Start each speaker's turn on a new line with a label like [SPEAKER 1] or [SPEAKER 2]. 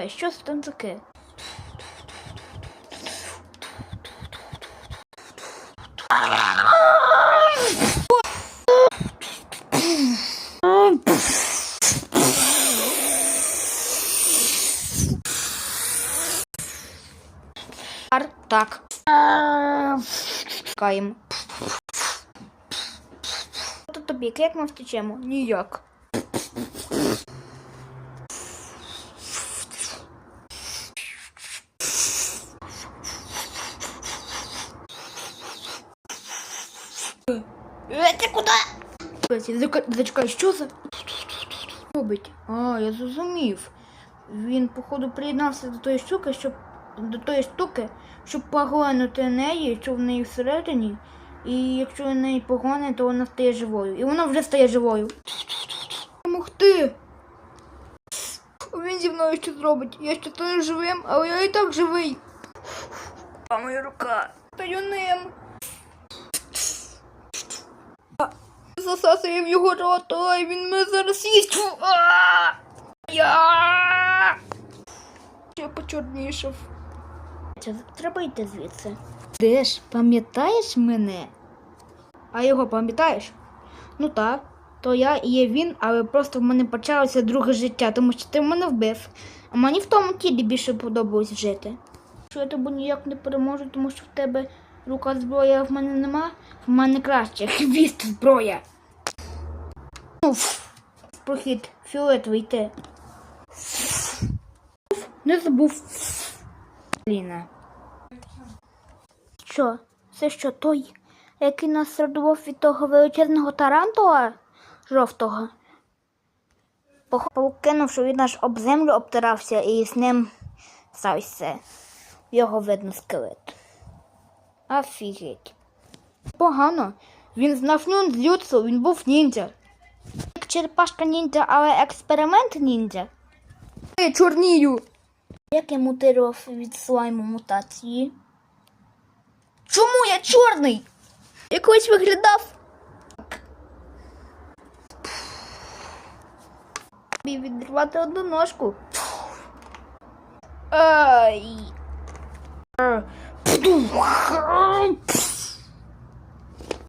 [SPEAKER 1] Чекай, що це там таке? Так. Чекаємо. Тобі, як ми втечемо? Ніяк. Е, Ти куди? Зачекай, що це? Робить? А, я зрозумів. Він, походу, приєднався до тої штуки, щоб до тої штуки, щоб поглянути неї, що в неї всередині. І якщо в неї погоне, то вона стає живою. І вона вже стає живою. Помогти. Він зі мною що зробить. Я ще стаю живим, але я і так живий. А моя рука. Стаю ним. Засасує в його рот, ой, він мене зараз їсть. Я Я почорнішав. Треба йти звідси. Де ж, пам'ятаєш мене? А його пам'ятаєш? Ну так, то я і є він, але просто в мене почалося друге життя, тому що ти мене вбив. А мені в тому тілі більше подобалось жити. Що я тебе ніяк не переможу, тому що в тебе рука зброя, в мене нема. В мене краще хвіст зброя. Уф, прохід фіолетовий йти. Не забув. Ліна. Що? Це що той, який нас радував від того величезного тарантула жовтого? Пох- Покинувши він аж об землю обтирався і з ним стався. Його видно скелет. Офігеть. Погано. Він знав нюнзюцу, він був ніндзя. Як черепашка ніндзя, але експеримент ніндзя. Я чорнію. Як я мутирував від слайму мутації? Чому я чорний? Я колись виглядав. Тобі відривати одну ножку. Ай. ど、は。